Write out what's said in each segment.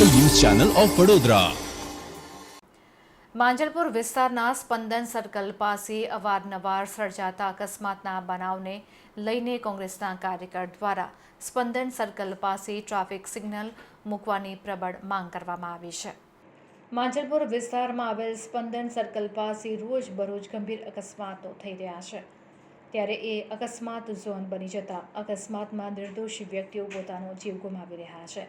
Channel of Vadodara. Manjalpur વિસ્તારના Spandan circle પાસે અવારનવાર સર્જાતા અકસ્માતના બનાવને લઈને કોંગ્રેસના કાર્યકર દ્વારા સ્પંદન સર્કલ પાસે ટ્રાફિક સિગ્નલ મૂકવાની પ્રબળ માંગ કરવામાં આવી છે. માંજલપુર વિસ્તારમાં આવેલ સ્પંદન સર્કલ પાસે રોજ બરોજ ગંભીર અકસ્માતો થઈ રહ્યા છે. ત્યારે એ અકસ્માત ઝોન બની જતા અકસ્માતમાં નિર્દોષી વ્યક્તિઓ પોતાનો જીવ ગુમાવી રહ્યા છે.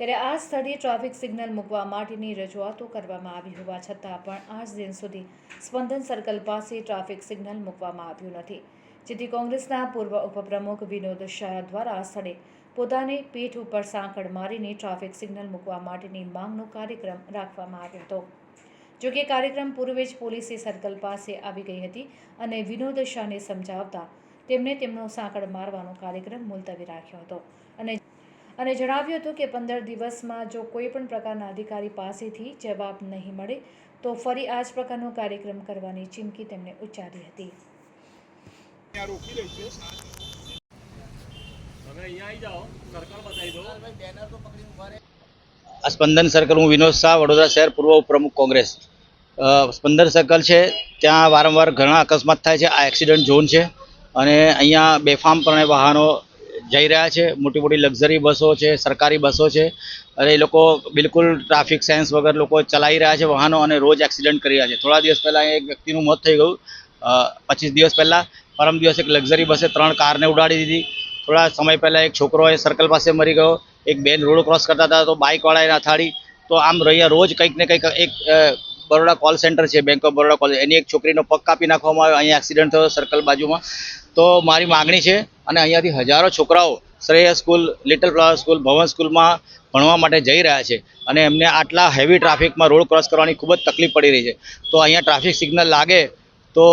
ત્યારે આ સ્થળે ટ્રાફિક સિગ્નલ મૂકવા માટેની રજૂઆતો કરવામાં આવી હોવા છતાં પણ આજ દિન સુધી સ્પંદન સર્કલ પાસે ટ્રાફિક સિગ્નલ મૂકવામાં આવ્યું નથી. જેથી કોંગ્રેસના પૂર્વ ઉપપ્રમુખ વિનોદ શાહ દ્વારા સ્થળે પોતાની પીઠ ઉપર સાંકળ મારીને ટ્રાફિક સિગ્નલ મૂકવા માટેની માંગનો કાર્યક્રમ રાખવામાં આવ્યો હતો. જો કે કાર્યક્રમ પૂર્વે જ પોલીસે સર્કલ પાસે આવી ગઈ હતી અને વિનોદ શાહને સમજાવતા તેમણે તેમનો સાંકળ મારવાનો કાર્યક્રમ મુલતવી રાખ્યો હતો અને અને જણાવ્યું હતું કે પંદર દિવસમાં જો કોઈ પણ પ્રકારના અધિકારી પાસેથી જવાબ નહીં મળે તો ફરી આ જ પ્રકારનો કાર્યક્રમ કરવાની ચીમકી તેમણે ઉચ્ચારી હતી. સ્પંદન સર્કલ હું વિનોદ શાહ વડોદરા શહેર પૂર્વ પ્રમુખ કોંગ્રેસ. સ્પંદન સર્કલ છે ત્યાં વારંવાર ઘણા અકસ્માત થાય છે આ એક્સિડન્ટ ઝોન છે. અને અહીંયા બેફામપણે વાહનો જઈ રહ્યા છે. મોટી મોટી લક્ઝરી બસો છે, સરકારી બસો છે. અને એ લોકો બિલકુલ ટ્રાફિક સેન્સ વગર લોકો ચલાવી રહ્યા છે વાહનો અને રોજ એક્સિડન્ટ કરી રહ્યા છે. થોડા દિવસ પહેલાં એક વ્યક્તિનું મોત થઈ ગયું. પચીસ દિવસ પહેલાં. પરમ દિવસ એક લક્ઝરી બસે ત્રણ કારને ઉડાડી દીધી. થોડા સમય પહેલાં એક છોકરો એ સર્કલ પાસે મરી ગયો. એક બેન રોડ ક્રોસ કરતા હતા તો બાઇકવાળાએ અથાડી તો આમ રહ્યા રોજ કંઈક ને કંઈક એક બરોડા કોલ સેન્ટર છે બેંક ઓફ બરોડા કોલ એની એક છોકરીનો પગ કાપી નાખવામાં આવ્યો, અહીંયા એક્સિડન્ટ થયો સર્કલ બાજુમાં. તો મારી માગણી છે, અને અહીંયાથી હજારો છોકરાઓ Shrey school little flower school Bhavan સ્કૂલમાં ભણવા માટે જઈ રહ્યા છે. અને એમને આટલા હેવી ટ્રાફિકમાં રોડ ક્રોસ કરવાની ખૂબ જ તકલીફ પડી રહી છે. તો અહીંયા ટ્રાફિક સિગ્નલ લાગે તો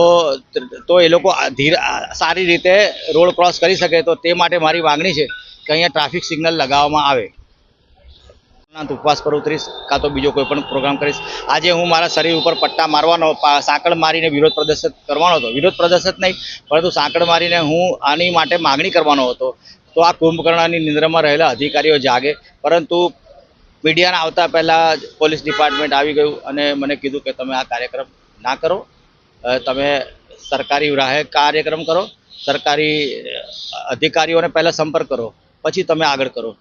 તો એ લોકો ધીર, સારી રીતે રોડ ક્રોસ કરી શકે. તો તે માટે મારી માગણી છે કે અહીંયા ટ્રાફિક સિગ્નલ લગાવવામાં આવે. ઉપરાંત ઉપવાસ પર ઉતરીશ કાં તો બીજો કોઈ પણ પ્રોગ્રામ કરીશ. આજે હું મારા શરીર ઉપર પટ્ટા મારવાનો સાંકળ મારીને વિરોધ પ્રદર્શન કરવાનો હતો. વિરોધ પ્રદર્શન નહીં, પરંતુ સાંકળ મારીને હું આની માટે માગણી કરવાનો હતો. તો આ કુંભકર્ણની નિંદ્રામાં રહેલા અધિકારીઓ જાગે, પરંતુ મીડિયાના આવતા પહેલાં પોલીસ ડિપાર્ટમેન્ટ આવી ગયું અને મને કીધું કે તમે આ કાર્યક્રમ ના કરો. તમે સરકારી રાહે કાર્યક્રમ કરો, સરકારી અધિકારીઓને પહેલાં સંપર્ક કરો, પછી તમે આગળ કરો.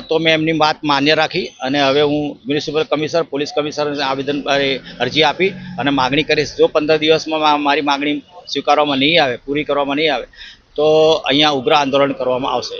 તો મેં એમની વાત માન્ય રાખી અને હવે હું મ્યુનિસિપલ કમિશનર, પોલીસ કમિશનરને આવેદન અરજી આપી અને માગણી કરીશ. જો પંદર દિવસમાં મારી માગણી સ્વીકારવામાં નહીં આવે, પૂરી કરવામાં નહીં આવે, તો અહીંયા ઉગ્ર આંદોલન કરવામાં આવશે.